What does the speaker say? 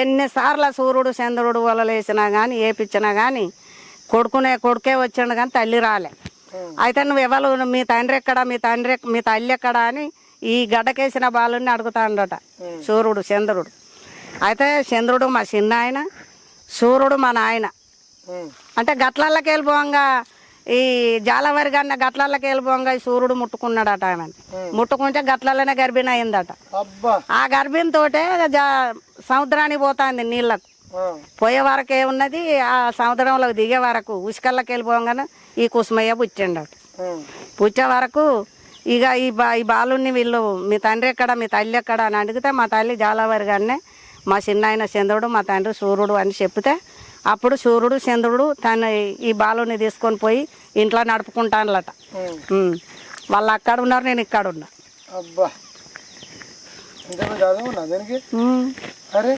ఎన్నిసార్లు సూర్యుడు చంద్రుడు వలలు వేసినా కానీ ఏపిచ్చినా కానీ కొడుకునే కొడుకే వచ్చిండు కానీ తల్లి రాలే. అయితే నువ్వు ఎవరు మీ తండ్రి ఎక్కడ మీ తండ్రి మీ తల్లి ఎక్కడ అని ఈ గడ్డకేసిన బాలుని అడుగుతాడట సూర్యుడు చంద్రుడు. అయితే చంద్రుడు మా చిన్న ఆయన సూర్యుడు మా నాయన. అంటే గట్లకి వెళ్ళిపోంగా ఈ జాలవరి గన్న గట్లకి వెళ్ళిపోంగా ఈ సూర్యుడు ముట్టుకున్నాడట ఆమె ముట్టుకుంటే గట్లలోనే గర్భిణి అయిందట. ఆ గర్భిణితోటే జా సముద్రానికి పోతుంది నీళ్ళకు. పోయే వరకు ఏమున్నది? ఆ సముద్రంలోకి దిగే వరకు ఉసుకల్లోకి వెళ్ళిపోగానే ఈ కుసుమయ్య ఉమ్, పుచ్చే వరకు ఇక ఈ బా ఈ బాలుని వీళ్ళు మీ తండ్రి ఎక్కడ మీ తల్లి ఎక్కడ అని అడిగితే మా తల్లి జాలవారి గారినే మా చిన్న ఆయన చంద్రుడు మా తండ్రి సూర్యుడు అని చెప్తే అప్పుడు సూర్యుడు చంద్రుడు తన ఈ బాలుని తీసుకొని పోయి ఇంట్లో నడుపుకుంటానులట. వాళ్ళు అక్కడ ఉన్నారు నేను ఇక్కడ ఉన్నా. అబ్బా. ఇంకా